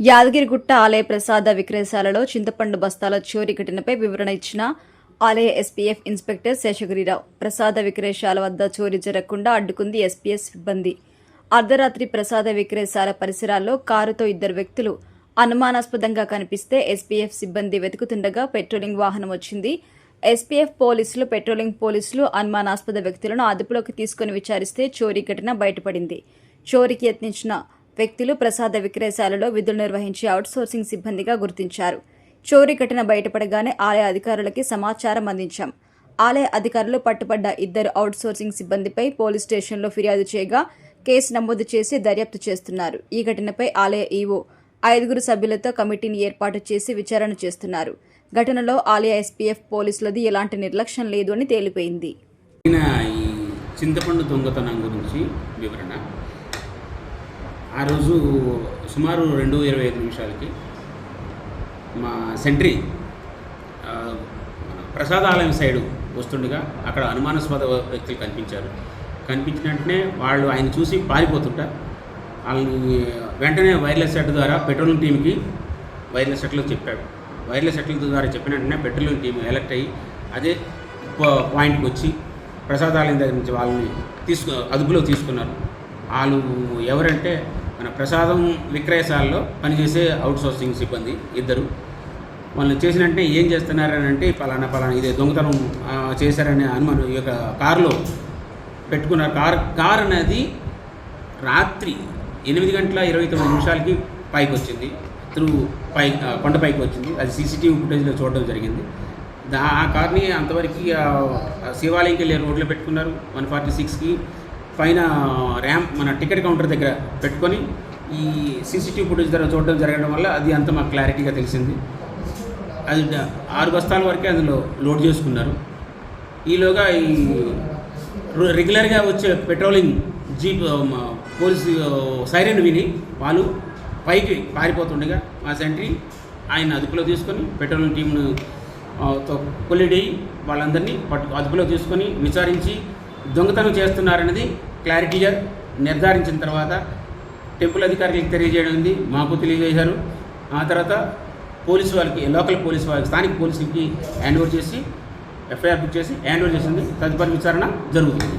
యాదగిరిగుట్ట ఆలయ ప్రసాద విక్రయశాలలో చింతపండు బస్తాల చోరీ ఘటనపై వివరణ ఇచ్చిన ఆలయ ఎస్పీఎఫ్ ఇన్స్పెక్టర్ శేషగిరిరావు. ప్రసాద విక్రయశాల వద్ద చోరీ జరగకుండా అడ్డుకుంది ఎస్పీఎస్ సిబ్బంది. అర్ధరాత్రి ప్రసాద విక్రయశాల పరిసరాల్లో కారుతో ఇద్దరు వ్యక్తులు అనుమానాస్పదంగా కనిపిస్తే ఎస్పీఎఫ్ సిబ్బంది వెతుకుతుండగా పెట్రోలింగ్ వాహనం వచ్చింది. ఎస్పీఎఫ్ పోలీసులు పెట్రోలింగ్ పోలీసులు అనుమానాస్పద వ్యక్తులను అదుపులోకి తీసుకుని విచారిస్తే చోరీ ఘటన బయటపడింది. చోరీకి యత్నించిన వ్యక్తులు ప్రసాద విక్రయశాలలో విధులు నిర్వహించే అవుట్సోర్సింగ్ సిబ్బందిగా గుర్తించారు. చోరీ ఘటన బయటపడగానే ఆలయ అధికారులకి సమాచారం అందించాం. ఆలయ అధికారులు పట్టుబడ్డ ఇద్దరు అవుట్సోర్సింగ్ సిబ్బందిపై పోలీస్ స్టేషన్లో ఫిర్యాదు చేయగా కేసు నమోదు చేసి దర్యాప్తు చేస్తున్నారు. ఈ ఘటనపై ఆలయ ఈవో ఐదుగురు సభ్యులతో కమిటీని ఏర్పాటు చేసి విచారణ చేస్తున్నారు. ఘటనలో ఆలయ ఎస్పీఎఫ్ పోలీసులది ఎలాంటి నిర్లక్ష్యం లేదు అని తేలిపోయింది. చింతపండు దొంగతనం గురించి వివరణ. ఆ రోజు సుమారు రెండు ఇరవై ఐదు నిమిషాలకి మా సెంట్రీ ప్రసాదాలయం సైడు వస్తుండగా అక్కడ అనుమానాస్పద వ్యక్తులు కనిపించారు. కనిపించిన వెంటనే వాళ్ళు ఆయన చూసి పారిపోతుంటా. వాళ్ళని వెంటనే వైర్లెస్ సెట్ ద్వారా పెట్రోలింగ్ టీంకి వైర్లెస్ సెట్లో చెప్పాడు వైర్లెస్ సెట్ల ద్వారా చెప్పిన వెంటనే పెట్రోలింగ్ టీం ఎలక్ట్ అయ్యి అదే పాయింట్కి వచ్చి ప్రసాదాలయం దగ్గర నుంచి వాళ్ళని తీసుకు అదుపులో తీసుకున్నారు. వాళ్ళు ఎవరంటే మన ప్రసాదం విక్రయశాలలో పనిచేసే అవుట్ సోర్సింగ్ సిబ్బంది ఇద్దరు. వాళ్ళు చేసినట్టే ఏం చేస్తున్నారని అంటే పలానా పలానా ఇదే దొంగతనం చేశారనే అనుమానం ఈ యొక్క కారులో పెట్టుకున్నారు కార్ కార్ అనేది రాత్రి ఎనిమిది గంటల ఇరవై తొమ్మిది నిమిషాలకి పైకి వచ్చింది. త్రూ పై కొండపైకి కొండ పైకి వచ్చింది. అది సీసీటీవీ ఫుటేజ్లో చూడడం జరిగింది. దా ఆ కార్ని అంతవరకు శివాలయంకి వెళ్ళే రోడ్లో పెట్టుకున్నారు. వన్ ఫార్టీ సిక్స్కి పైన ర్యాంప్ మన టికెట్ కౌంటర్ దగ్గర పెట్టుకొని ఈ సీసీటీవీ ఫుటేజ్ ద్వారా చూడడం జరగడం వల్ల అది అంత మాకు క్లారిటీగా తెలిసింది. అది ఆరు బస్తాల వరకే అందులో లోడ్ చేసుకున్నారు. ఈలోగా ఈ రెగ్యులర్గా వచ్చే పెట్రోలింగ్ జీప్ పోలీసు సైరన్ విని వాళ్ళు పైకి పారిపోతుండగా మా సెంట్రీ ఆయన అదుపులో తీసుకొని పెట్రోలింగ్ టీంను కొల్లిడి వాళ్ళందరినీ పట్టు అదుపులో తీసుకొని విచారించి దొంగతనం చేస్తున్నారనేది క్లారిటీగా నిర్ధారించిన తర్వాత టెంపుల్ అధికారులకు తెలియజేయడం ఉంది మాకు తెలియజేశారు. ఆ తర్వాత పోలీసు వాళ్ళకి లోకల్ పోలీసు వాళ్ళకి స్థానిక పోలీసులకి హ్యాండ్ ఓవర్ చేసి ఎఫ్ఐఆర్ బుక్ చేసి హ్యాండ్ ఓవర్ చేసింది. తదుపరి విచారణ జరుగుతుంది.